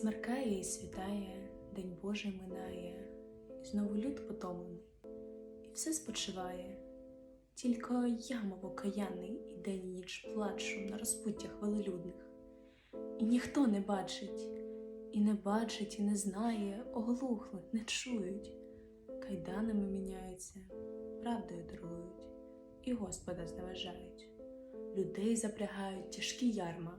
Смеркає і світає, День Божий минає, і знову люд потомлений, і все спочиває. Тільки я, мов окаянний, і день і ніч плачу на розпуттях велелюдних. І ніхто не бачить, і не бачить, і не знає, оглухли, не чують. Кайданами міняються, правдою дарують, і Господа зневажають. Людей запрягають тяжкі ярма,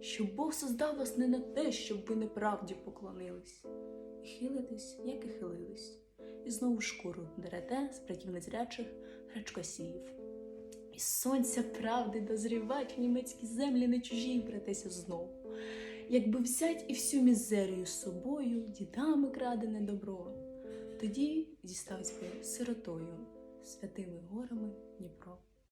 що Бог создав вас не на те, щоб ви неправді поклонились. І хилитесь, як і хилились і знову шкуру дерете з братів незрячих гречкосіїв. І сонця правди дозрівать в німецькі землі не чужі братися знов. Якби взять і всю мізерію з собою, дідами крадене добро, тоді діставсь би сиротою святими горами Дніпро.